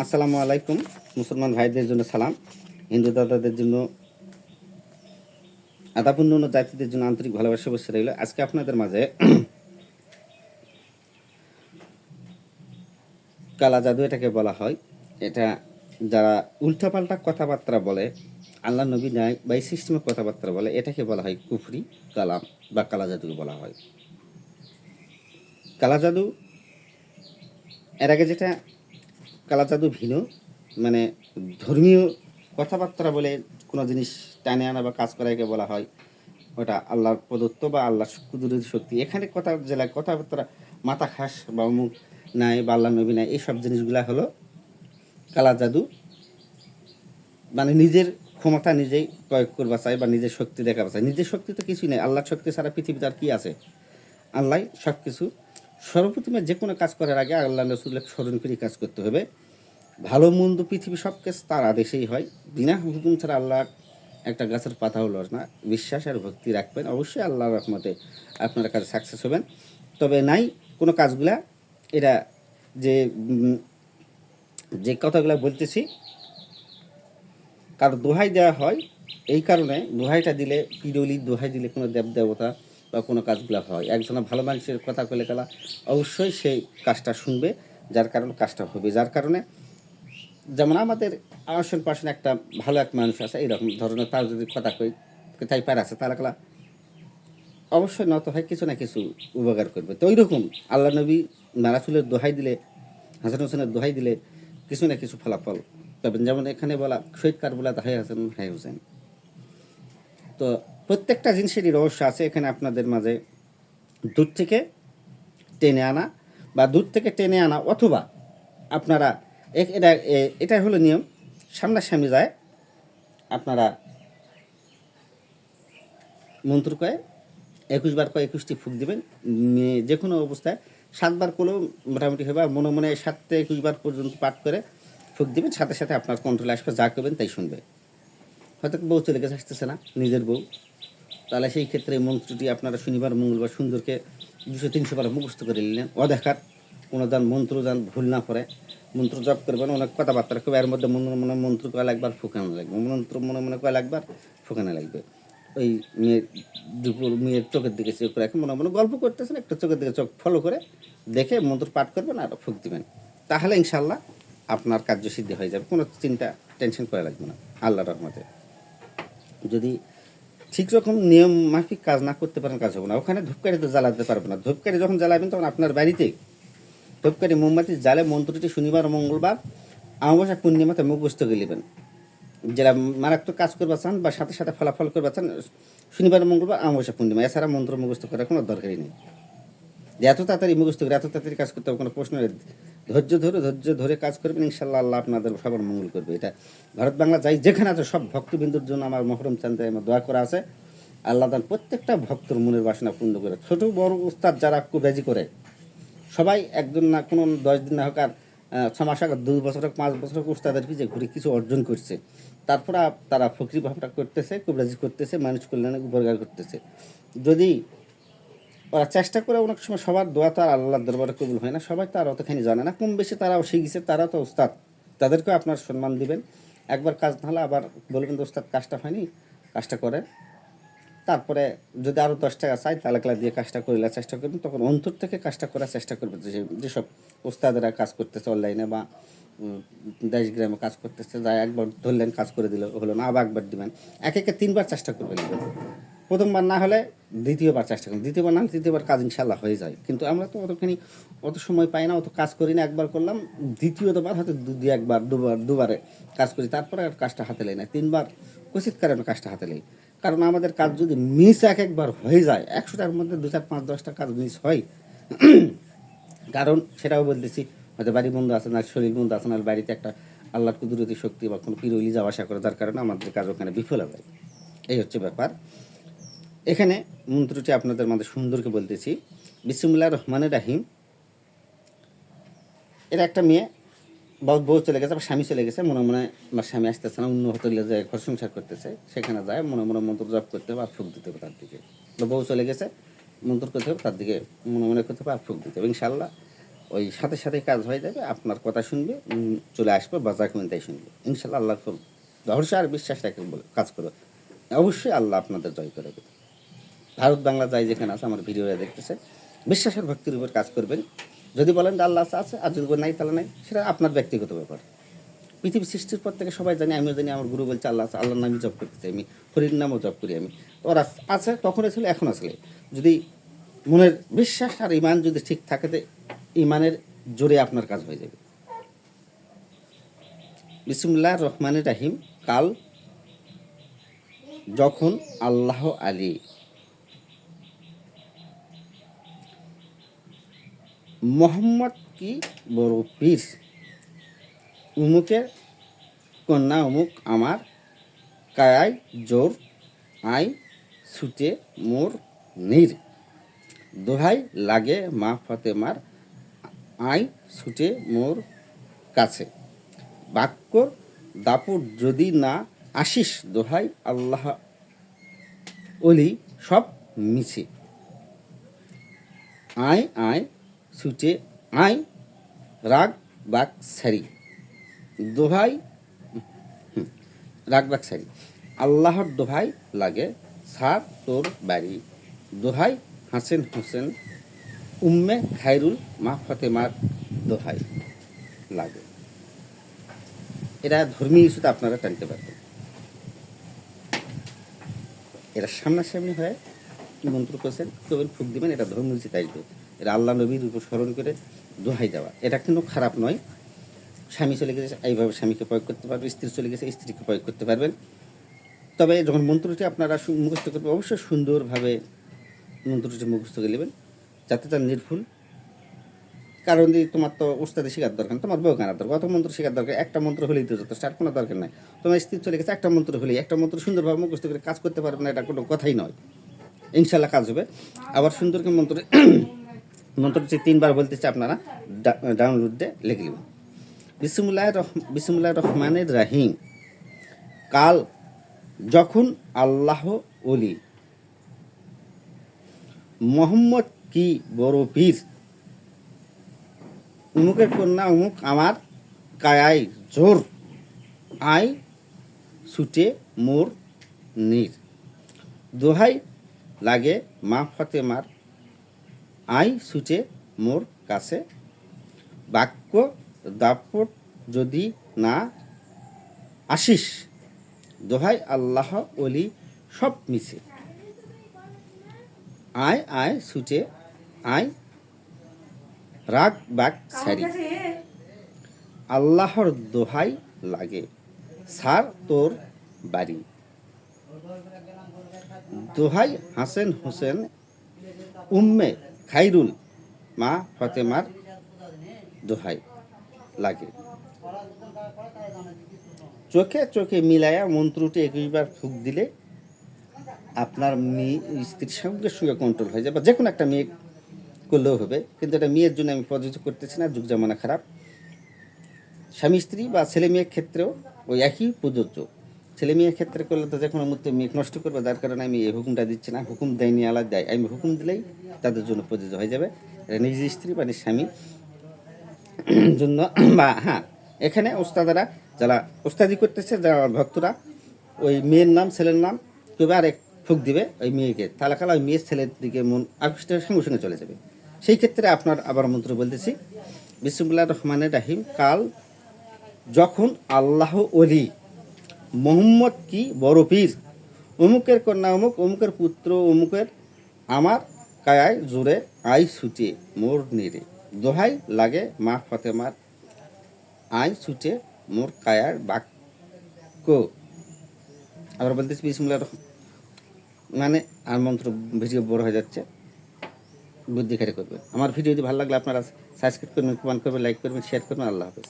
আসসালামু আলাইকুম, মুসলমান ভাইদের জন্য সালাম, হিন্দু দাদাদের জন্য আদাপূর্ণ জাতিদের জন্য আন্তরিক ভালোবাসা বসে রইল। আজকে আপনাদের মাঝে কালা জাদু এটাকে বলা হয়। এটা যারা উল্টাপাল্টা কথাবার্তা বলে, আল্লাহ নবী নাই বা এই সিস্টেমের কথাবার্তা বলে, এটাকে বলা হয় কুফরি কালাম বা কালা জাদুকে বলা হয়। কালা জাদু, এর আগে যেটা কালা জাদু ভিন্ন মানে ধর্মীয় কথাবার্তা বলে কোনো জিনিস টানে আনা বা কাজ করাকে বলা হয়, ওটা আল্লাহর প্রদত্ত বা আল্লাহ কুদরতি শক্তি। এখানে কথা জেলায় কথাবার্তা মাথা খাস বা মুখ নাই বা আল্লাহ নবী নাই এইসব জিনিসগুলা হলো কালা জাদু। মানে নিজের ক্ষমতা নিজেই প্রয়োগ করবা চাই বা নিজের শক্তি দেখাবা চাই। নিজের শক্তি তো কিছুই নেই, আল্লাহর শক্তি ছাড়া পৃথিবীতে আর কি আছে? আল্লাহ সব কিছু সর্বপ্রথমে যে কোনো কাজ করার আগে আল্লাহ রসুল্লাহ স্মরণ করে কাজ করতে হবে। ভালো মন্দ পৃথিবী সব কাজ তার আদেশেই হয়। বিনা হুকুম ছাড়া আল্লাহ একটা গাছের পাতা হলো না। বিশ্বাস আর ভক্তি রাখবেন। অবশ্যই আল্লাহর রহমতে আপনার কাছে সাকসেস হবেন। তবে নাই কোনো কাজগুলা, এটা যে যে কথাগুলো বলতেছি, কারও দোহাই দেওয়া হয়, এই কারণে দোহাইটা দিলে পিরলি দোহাই দিলে কোনো দেব দেবতা বা কোনো কাজগুলো হয়। একজন ভালো মানুষের কথা কলে গেলা অবশ্যই সেই কাজটা শুনবে, যার কারণে কাজটা হবে। যার কারণে যেমন আমাদের আসন পাশন একটা ভালো এক মানুষ আছে, এইরকম ধরনের তার যদি কথা কই তাই পার আছে তাহলে গেলা অবশ্যই নত হয়, কিছু না কিছু উপকার করবে। তো ওই রকম আল্লাহ নবী নারাসুলের দোহাই দিলে, হাসান হোসেনের দোহাই দিলে কিছু না কিছু ফলাফল পাবেন। যেমন এখানে বলা, শহীদ কারবুলা হাই হাসান হাই হোসেন। তো প্রত্যেকটা জিনিসেরই রহস্য আছে এখানে আপনাদের মাঝে। দূর থেকে টেনে আনা বা দূর থেকে টেনে আনা অথবা আপনারা এটা এটা হলো নিয়ম। সামনাসামনি যায়, আপনারা মন্ত্র কয়ে একুশ বার কয়ে একুশটি ফুক দিবেন যে কোনো অবস্থায় সাতবার করলেও মোটামুটি হবে, আর মনে মনে সাত থেকে একুশ বার পর্যন্ত পাঠ করে ফুক দিবেন, সাথে সাথে আপনার কন্ট্রোলে আসবে, যা করবেন তাই শুনবে। হয়তো বউ চলে গেছে, আসতেছে না, নিজের বউ। তাহলে সেই ক্ষেত্রে মন্ত্রটি আপনারা শনিবার, মঙ্গলবার সুন্দরকে দুশো তিনশো বার মুখস্থ করে নিলেন। অদেখার কোনো দান, মন্ত্র যান ভুল না করে মন্ত্র জপ করবেন, অনেক কথাবার্তা রাখবে এর মধ্যে মনে মনে মন্ত্র করা লাগবার ফুকানো লাগবে। মন্ত্র মনে মনে করা লাগবার ফুকানো লাগবে। ওই মেয়ের দুপুর, মেয়ের চোখের দিকে চোখ রাখে, মনে মনে গল্প করতেছেন, একটা চোখের দিকে চোখ ফলো করে দেখে মন্ত্র পাঠ করবেন আর ফুক দিবেন। তাহলে ইনশাল্লাহ আপনার কার্যসিদ্ধি হয়ে যাবে। কোনো চিন্তা টেনশন করা লাগবে না। আল্লাহ রহমতে। যদি ঠিক রকম নিয়ম মাফিক কাজ না করতে পারেন, কাজ হবে না। ওখানে ধূপকাঠি তো জ্বালাতে পারবে না। ধূপকাঠি যখন জ্বালাবেন, তখন আপনার বাড়িতে ধূপকাঠি, মোমবাতি জ্বালে মন্ত্রটি শনিবার, মঙ্গলবার, অমাবস্যা, পূর্ণিমাতে মুখস্থ গেলিবেন যারা মারাত্মক কাজ করবা চান বা সাথে সাথে ফলাফল করবা চান, শনিবার, মঙ্গলবার, অমাবস্যা, পূর্ণিমা, এছাড়া মন্ত্র মুখস্থ করার কোনো দরকারই নেই। এত তাড়াতাড়ি মুখস্থ করে, এত তাড়াতাড়ি কাজ করতে হবে, কোনো প্রশ্ন ধৈর্য ধরে ধৈর্য ধরে কাজ করবেন, ইনশাল্লাহ আল্লাহ আপনাদের সবার মঙ্গল করবে। এটা ভারত বাংলা যাই যেখানে আছে, সব ভক্তবিন্দুর জন্য আমার মহরম চান্দে আমার দোয়া করা আছে। আল্লাহ দান প্রত্যেকটা ভক্তর মনের বাসনা পূর্ণ করে। ছোট, বড় উস্তাদ যারা কুবেজি করে, সবাই একজন না কোনো দশ দিন না হোক আর ছ মাস আগে, দুই বছর হোক, পাঁচ বছর হোক উস্তাদের পিছিয়ে ঘুরে কিছু অর্জন করছে। তারপরে তারা ফকরি ভাবটা করতেছে কুবরাজি করতেছে, মানুষ কল্যাণে উপকার করতেছে। যদি ওরা চেষ্টা করে অনেক সময় সবার দোয়া তো আর আল্লাহর দরবারে কবুল হয় না, সবাই তো আর অতখানি জানে না। কম বেশি তারাও শিখেছে, তারা তো উস্তাদ তাদেরকেও আপনার সম্মান দিবেন। একবার কাজ না হলে আবার বলবেন তো উস্তাদ কাজটা হয়নি, কাজটা করে তারপরে যদি আরও দশ টাকা চাই তাহলে ক্লা দিয়ে কাজটা করিলে চেষ্টা করবেন, তখন অন্তর থেকে কাজটা করার চেষ্টা করবেন। যে- যেসব ওস্তাদেরা কাজ করতেছে অনলাইনে বা দেশ গ্রামে কাজ করতেছে যা একবার ধরলেন, কাজ করে দিল হলো না, আবার একবার দিবেন। এক একে তিনবার চেষ্টা করবেন। প্রথমবার না হলে দ্বিতীয়বার চেষ্টা করুন দ্বিতীয়বার না তৃতীয়বার কাজ ইনশাল্লাহ হয়ে যায়। কিন্তু আমরা তো অতখানি অত সময় পাই না, অত কাজ করি না, একবার করলাম দ্বিতীয়বার হয়তো দু একবার, দুবার, দুবারে কাজ করি, তারপরে আর কাজটা হাতে লেই না। তিনবার কচিত কারণে কাজটা হাতে লেই কারণ আমাদের কাজ যদি মিস এক একবার হয়ে যায়, একশোটার মধ্যে দু চার, পাঁচ, দশটা কাজ মিস হয়। কারণ সেটাও বলতেছি, হয়তো বাড়ি বন্ধ আছে না, শরীর বন্ধ আছে না বাড়িতে একটা আল্লাহর কুদরতি শক্তি বা কোনো পিরোলি যাওয়া আসা করে, যার কারণে আমাদের কাজ ওখানে বিফল হয় এই হচ্ছে ব্যাপার। এখানে মন্ত্রটি আপনাদের মধ্যে সুন্দরকে বলতেছি। বিসমুল্লাহ রহমানের রাহিম। এটা একটা মেয়ে বউ বউ চলে গেছে বা স্বামী চলে গেছে। মনে মনে আমার স্বামী আসতেছে না, অন্য হোটেলে যায়, ঘর সংসার করতেছে। সেখানে যায়, মনে মনে মন্ত্র জপ করতে হবে, আর ফুক দিতে হবে তার দিকে। বা বউ চলে গেছে, মন্ত্র করতে হবে, তার দিকে মনে মনে করতে হবে, আর ফুক দিতে হবে। ইনশাল্লাহ ওই সাথে সাথে কাজ হয়ে যাবে, আপনার কথা শুনবে চলে আসবে বাজার কমিতাই শুনবে। ইনশাল্লাহ আল্লাহ রহস্য আর বিশ্বাস রেখে বলে কাজ করবে অবশ্যই আল্লাহ আপনাদের জয় করে দেবে। ভারত বাংলা যাই যেখানে আছে, আমার ভিডিওটা দেখতেছে। বিশ্বাসের ভক্তির উপর কাজ করবেন। যদি বলেন আল্লাহ আছে আর যদি নাই, তাহলে নাই। সেটা আপনার ব্যক্তিগত ব্যাপার। পৃথিবী সৃষ্টির পর থেকে সবাই জানি, আমিও জানি, আমার গুরু বলছে আল্লাহ আছে, আল্লাহর জব চাই আমি। হরির নামও জব করি আমি। ওরা আছে, তখন ছিল এখন আসলে। যদি মনের বিশ্বাস আর ইমান যদি ঠিক থাকে ইমানের জোরে আপনার কাজ হয়ে যাবে। বিসমুল্লাহ রহমানের রাহিম। কাল যখন আল্লাহ আলী মোহাম্মদ কি বড় পীর? উমুকের কন্যা অমুক আমার কায়ায় জোর, আই ছুটে মোর নীর। দোহাই লাগে মা ফতেমার, আই ছুটে মোর কাছে। বাক্যর দাপুর যদি না আসিস, দোহাই আল্লাহ অলি সব মিছে। আয় আয় ছুটে আয় রাগ বাক সারি। হুম, রাগ বাক সারি। আল্লাহর দোহাই লাগে সার তোর বাড়ি। দোহাই হাসেন হোসেন উম্মে খায়রুল মা ফতেমার দোহাই লাগে। এরা ধর্মীয় ইস্যুতে আপনারা টানতে পারবেন। এরা সামনাসামনি হয়ে মন্ত্র করছেন কেবল ফুক দিবেন এটা ধর্মীয় ইস্যুতে আসবে। এটা আল্লাহ নবীর উপর স্মরণ করে দোহাই দেওয়া। এটা কিন্তু খারাপ নয়। স্বামী চলে গেছে, এইভাবে স্বামীকে প্রয়োগ করতে পারবেন স্ত্রী চলে গেছে, স্ত্রীকে প্রয়োগ করতে পারবেন। তবে যখন মন্ত্রটি আপনারা মুখস্থ করবেন, অবশ্যই সুন্দরভাবে মন্ত্রটি মুখস্থ করে নেবেন, যাতে তার নির্ভুল। কারণ দিয়ে তোমার তো ওস্তাদি শেখার দরকার, তোমার বউ কেনার দরকার, অত মন্ত্র শেখার দরকার, একটা মন্ত্র হলেই তো যথেষ্ট, আর কোনো দরকার নাই। তোমার স্ত্রী চলে গেছে, একটা মন্ত্র হলেই, একটা মন্ত্র সুন্দরভাবে মুখস্থ করে কাজ করতে পারবে না, এটা কোনো কথাই নয়। ইনশাল্লাহ কাজ হবে। আবার সুন্দরকে মন্ত্র মন্ত্রটি তিনবার বলতেছে আপনারা ডাউনলোড লিখে নেবেন বিসমুল্লাহ বিসমুল্লাহ রহমানের রাহিম। কাল যখন আল্লাহ অলি মোহাম্মদ কি বড় পীর, উমুকের কন্যা উমুক আমার কায়াই জোর আই ছুটে মোর নীর। দোহাই লাগে মা ফতেমার আই সুচে মোর কাছে। বাক্য দাপট যদি না আসিস, দোহাই আল্লাহ অলি সব মিছে। আয় আয় সুচে, আয়, রাগ বাক সারি আল্লাহর দোহাই লাগে সার তোর বাড়ি। দোহাই হাসেন হোসেন উম্মে খাইরুল মা ফতেমার দোহাই লাগে। চোখে চোখে মিলায়া মন্ত্রটি একুশবার ফুক দিলে আপনার মেয়ে, স্ত্রীর সঙ্গে সঙ্গে কন্ট্রোল হয়ে যাবে। বা যে কোনো একটা মেয়ে করলেও হবে, কিন্তু এটা মেয়ের জন্য আমি প্রযোজ্য করতেছি না যুগ জামানা খারাপ। স্বামী, স্ত্রী বা ছেলে মেয়ের ক্ষেত্রেও ওই একই প্রযোজ্য। ছেলে মেয়ের ক্ষেত্রে করলে তো যে কোনো মুহূর্তে মেয়ে নষ্ট করবে, যার কারণে আমি এই হুকুমটা দিচ্ছি না। হুকুম দেয়নি আলাদা দেয়। আমি হুকুম দিলেই তাদের জন্য প্রযোজ্য হয়ে যাবে। নিজ স্ত্রী বা নিজ স্বামী জন্য। বা হ্যাঁ এখানে ওস্তাদারা যারা ওস্তাদি করতেছে, যারা ভক্তরা, ওই মেয়ের নাম, ছেলের নাম, কেউ আর এক ফুক দিবে ওই মেয়েকে। তাহলে কালা ওই মেয়ের ছেলের দিকে মন আকৃষ্টের সঙ্গে সঙ্গে চলে যাবে। সেই ক্ষেত্রে আপনার আবার মন্ত্র বলতেছি বিসমুল্লাহ রহমানের রাহিম, কাল যখন আল্লাহ অলি মোহাম্মদ কি বড় পীর? অমুকের কন্যা অমুক, অমুকের পুত্র অমুকের। আমার কায়ায় জোরে আই ছুটে মোর নেড়ে। দোহাই লাগে মা ফতেমার আই ছুটে মোর কায়ার বাক্য। আবার বলতেছি, বিসমুল্লাহ মানে আর মন্ত্র ভিডিও বড় হয়ে যাচ্ছে। বুদ্ধি খাটে করবে আমার ভিডিও যদি ভালো লাগলে আপনারা সাবস্ক্রাইব করবেন কমেন্ট করবেন লাইক করবেন শেয়ার করবেন। আল্লাহ হাফেজ।